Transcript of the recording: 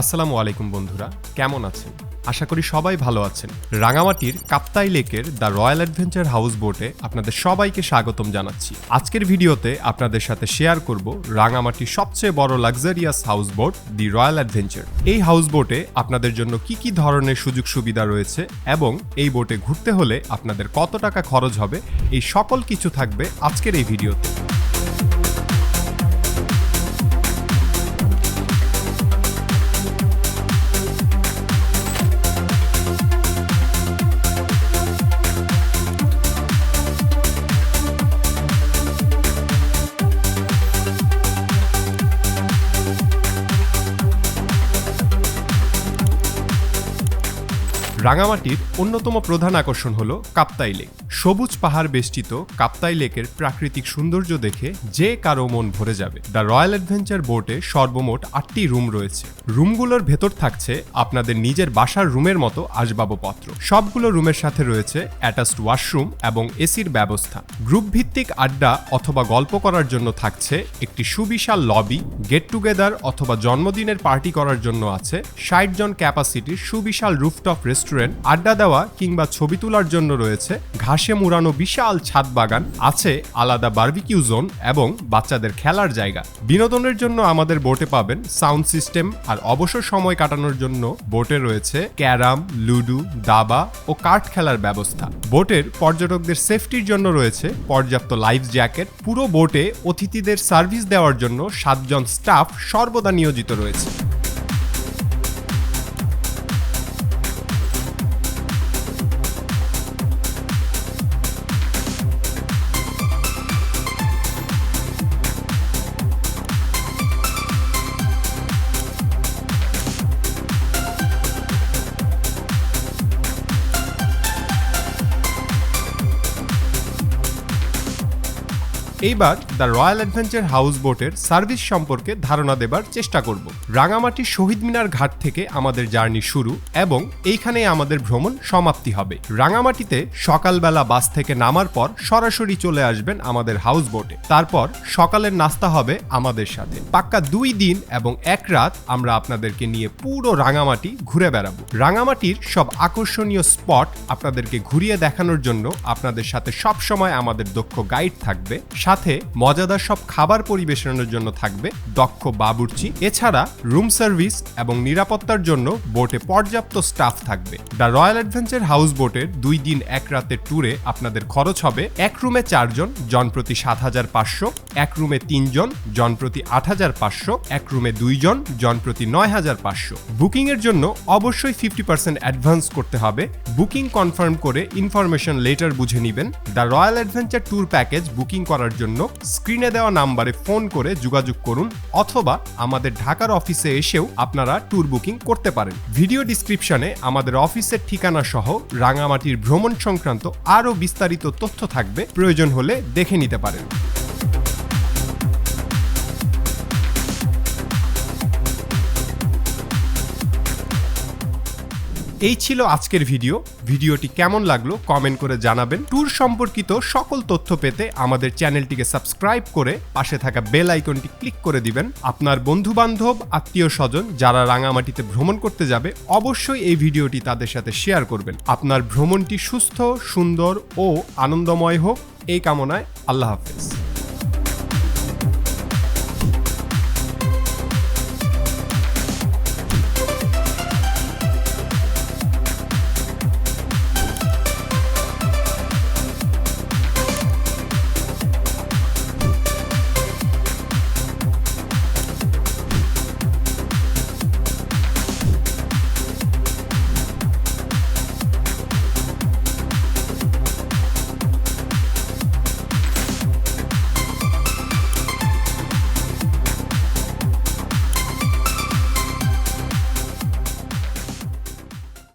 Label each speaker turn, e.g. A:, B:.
A: আসসালামু আলাইকুম বন্ধুরা, কেমন আছেন? আশা করি সবাই ভালো আছেন। রাঙামাটির কাপ্তাই লেকের দ্য রয়্যাল অ্যাডভেঞ্চার হাউস বোটে আপনাদের সবাইকে স্বাগতম জানাচ্ছি। আজকের ভিডিওতে আপনাদের সাথে শেয়ার করব রাঙামাটির সবচেয়ে বড় luxurious house boat the royal adventure. এই হাউস বোটে আপনাদের জন্য কি কি ধরনের সুযোগ সুবিধা রয়েছে এবং এই বোটে ঘুরতে হলে আপনাদের কত টাকা খরচ হবে, এই সকল কিছু থাকবে আজকের এই ভিডিওতে। রাঙামাটির অন্যতম প্রধান আকর্ষণ হল কাপ্তাই লেক। সবুজ পাহাড় বেষ্টিত কাপ্তাই লেকের প্রাকৃতিক সৌন্দর্য দেখে যে কারও মন ভরে যাবে। দ্য রয়্যাল অ্যাডভেঞ্চার বোটে সর্বমোট আটটি রুম রয়েছে। রুমগুলোর ভেতর থাকছে আপনাদের নিজের বাসার রুমের মতো আসবাবপত্র। সবগুলো রুমের সাথে রয়েছে অ্যাটাচড ওয়াশরুম এবং এসির ব্যবস্থা। গ্রুপ ভিত্তিক আড্ডা অথবা গল্প করার জন্য থাকছে একটি সুবিশাল লবি, গেট টুগেদার অথবা জন্মদিনের পার্টি করার জন্য আছে ষাট জন ক্যাপাসিটির সুবিশাল রুফটপ রেস্টুরেন্ট। আড্ডা দেওয়া কিংবা ছবি তোলার জন্য রয়েছে ঘাসে মুড়ানো বিশাল ছাদ বাগান, আছে আলাদা বার্বিকিউ জোন এবং বাচ্চাদের খেলার জায়গা। বিনোদনের জন্য আমাদের বোটে পাবেন সাউন্ড সিস্টেম আর অবসর সময় কাটানোর জন্য বোটে রয়েছে ক্যারাম, লুডু, দাবা ও কার্ড খেলার ব্যবস্থা। বোটের পর্যটকদের সেফটির জন্য রয়েছে পর্যাপ্ত লাইফ জ্যাকেট। পুরো বোটে অতিথিদের সার্ভিস দেওয়ার জন্য সাতজন স্টাফ সর্বদা নিয়োজিত রয়েছে। এইবার দ্য রয়্যাল অ্যাডভেঞ্চার হাউস বোটের সার্ভিস সম্পর্কে ধারণা দেবার চেষ্টা করব। রাঙামাটি শহীদ মিনার ঘাট থেকে আমাদের জার্নি শুরু এবং এইখানে আমাদের ভ্রমণ সমাপ্তি হবে। রাঙামাটিতে সকালবেলা বাস থেকে নামার পর সরাসরি চলে আসবেন আমাদের হাউস বোটে। তারপর সকালের নাস্তা হবে আমাদের সাথে। পাক্কা দুই দিন এবং এক রাত আমরা আপনাদেরকে নিয়ে পুরো রাঙামাটি ঘুরে বেড়াবো। রাঙামাটির সব আকর্ষণীয় স্পট আপনাদেরকে ঘুরিয়ে দেখানোর জন্য আপনাদের সাথে সব সময় আমাদের দক্ষ গাইড থাকবে। সাথে মজাদার সব খাবার পরিবেশনের জন্য থাকবে দক্ষ বাবুর্চি। এছাড়া রুম সার্ভিস এবং নিরাপত্তার জন্য বোটে পর্যাপ্ত স্টাফ থাকবে। দ্য রয়্যাল অ্যাডভেঞ্চার হাউস বোটের দুই দিন এক রাতের ট্যুরে আপনাদের খরচ হবে এক রুমে চারজন, জন প্রতি সাত হাজার পাঁচশো, এক রুমে তিনজন, জন প্রতি আট হাজার পাঁচশো, এক রুমে দুইজন, জন প্রতি নয় হাজার পাঁচশো। বুকিং এর জন্য অবশ্যই ফিফটি পার্সেন্ট অ্যাডভান্স করতে হবে। বুকিং কনফার্ম করে ইনফরমেশন লেটার বুঝে নেবেন। The royal adventure tour package booking করার জন্য স্ক্রিনে দেওয়া নাম্বারে ফোন করে যোগাযোগ করুন অথবা আমাদের ঢাকার অফিসে এসেও আপনারা ট্যুর বুকিং করতে পারেন। ভিডিও ডিসক্রিপশনে আমাদের অফিসের ঠিকানা সহ রাঙামাটির ভ্রমণ সংক্রান্ত আরও বিস্তারিত তথ্য থাকবে। প্রয়োজন হলে দেখে নিতে পারেন। এই ছিল আজকের ভিডিও। ভিডিওটি কেমন লাগল কমেন্ট করে জানাবেন। ট্যুর সম্পর্কিত সকল তথ্য পেতে আমাদের চ্যানেলটিকে সাবস্ক্রাইব করে পাশে থাকা বেল আইকনটি ক্লিক করে দিবেন। আপনার বন্ধু বান্ধব আত্মীয় স্বজন যারা রাঙামাটিতে ভ্রমণ করতে যাবে, অবশ্যই এই ভিডিওটি তাদের সাথে শেয়ার করবেন। আপনার ভ্রমণটি সুস্থ, সুন্দর ও আনন্দময় হোক। এই কামনায় আল্লাহ হাফেজ।